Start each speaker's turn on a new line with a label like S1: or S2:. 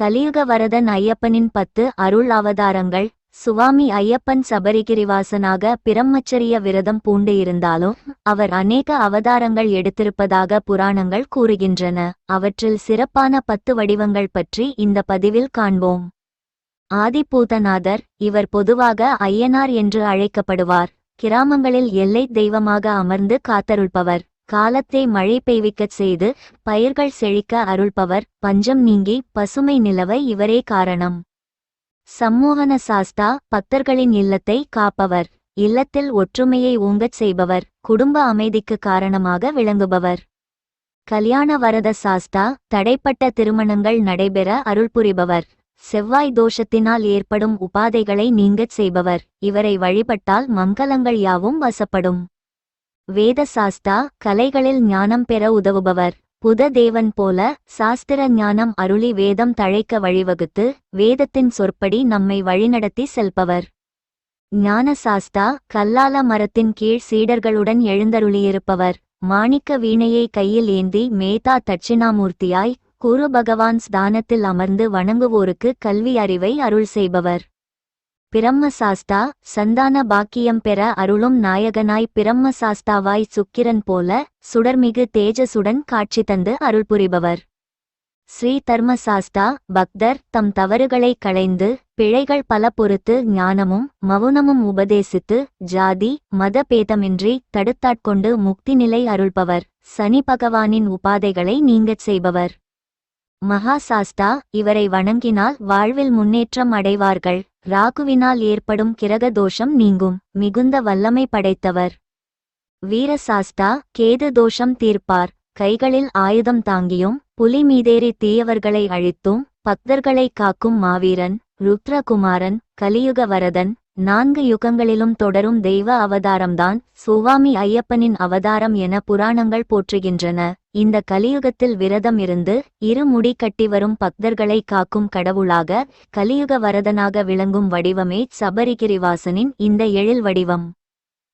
S1: கலியுக வரதன் ஐயப்பனின் பத்து அருள் அவதாரங்கள். சுவாமி ஐயப்பன் சபரிகிரிவாசனாக பிரம்மச்சரிய விரதம் பூண்டு இருந்தாலும் அவர் அநேக அவதாரங்கள் எடுத்திருப்பதாக புராணங்கள் கூறுகின்றன. அவற்றில் சிறப்பான பத்து வடிவங்கள் பற்றி இந்த பதிவில் காண்போம். ஆதிபூதநாதர் இவர் பொதுவாக ஐயனார் என்று அழைக்கப்படுவார். கிராமங்களில் எல்லை தெய்வமாக அமர்ந்து காத்தருள்பவர். காலத்தை மழை பெய்விக்கச் செய்து பயிர்கள் செழிக்க அருள்பவர் பஞ்சம் நீங்கி பசுமை நிலவ இவரே காரணம். சம்மோகன சாஸ்தா பக்தர்களின் இல்லத்தை காப்பவர் இல்லத்தில் ஒற்றுமையை ஓங்கச் செய்பவர் குடும்ப அமைதிக்கு காரணமாக விளங்குபவர். கல்யாண வரத சாஸ்தா தடைப்பட்ட திருமணங்கள் நடைபெற அருள்புரிபவர் செவ்வாய் தோஷத்தினால் ஏற்படும் உபாதைகளை நீங்கச் செய்பவர் இவரை வழிபட்டால் மங்களங்கள் யாவும் வசப்படும். வேத சாஸ்தா கலைகளில் ஞானம் பெற உதவுபவர். புத தேவன் போல சாஸ்திர ஞானம் அருளி வேதம் தழைக்க வழிவகுத்து வேதத்தின் சொற்படி நம்மை வழிநடத்தி செல்பவர். ஞான சாஸ்தா கல்லால மரத்தின் கீழ் சீடர்களுடன் எழுந்தருளியிருப்பவர். மாணிக்க வீணையை கையில் ஏந்தி மேதா தட்சிணாமூர்த்தியாய் குரு பகவான் ஸ்தானத்தில் அமர்ந்து வணங்குவோருக்கு கல்வி அறிவை அருள் செய்பவர். பிரம்மசாஸ்தா சந்தான பாக்கியம் பெற அருளும் நாயகனாய் பிரம்ம சாஸ்தாவாய் சுக்கிரன் போல சுடர்மிகு தேஜசுடன் காட்சி தந்து அருள் புரிபவர். ஸ்ரீ தர்மசாஸ்தா பக்தர் தம் தவறுகளை களைந்து பிழைகள் பல பொறுத்து ஞானமும் மவுனமும் உபதேசித்து ஜாதி மத பேதமின்றி தடுத்தாட்கொண்டு முக்தி நிலை அருள்பவர். சனி பகவானின் உபாதைகளை நீங்கச் செய்பவர். மகா சாஸ்தா இவரை வணங்கினால் வாழ்வில் முன்னேற்றம் அடைவார்கள். ராகுவினால் ஏற்படும் கிரக தோஷம் நீங்கும். மிகுந்த வல்லமை படைத்தவர். வீர சாஸ்தா கேது தோஷம் தீர்ப்பார். கைகளில் ஆயுதம் தாங்கியும் புலி மீதேறி தீயவர்களை அழித்தும் பக்தர்களை காக்கும் மாவீரன் ருத்ரகுமாரன் கலியுக வரதன் நான்கு யுகங்களிலும் தொடரும் தெய்வ அவதாரம்தான் சுவாமி ஐயப்பனின் அவதாரம் என புராணங்கள் போற்றுகின்றன. இந்த கலியுகத்தில் விரதம் இருந்து இரு முடி கட்டி வரும் பக்தர்களை காக்கும் கடவுளாக கலியுக வரதனாக விளங்கும் வடிவமே சபரிகிரிவாசனின் இந்த எழில் வடிவம்.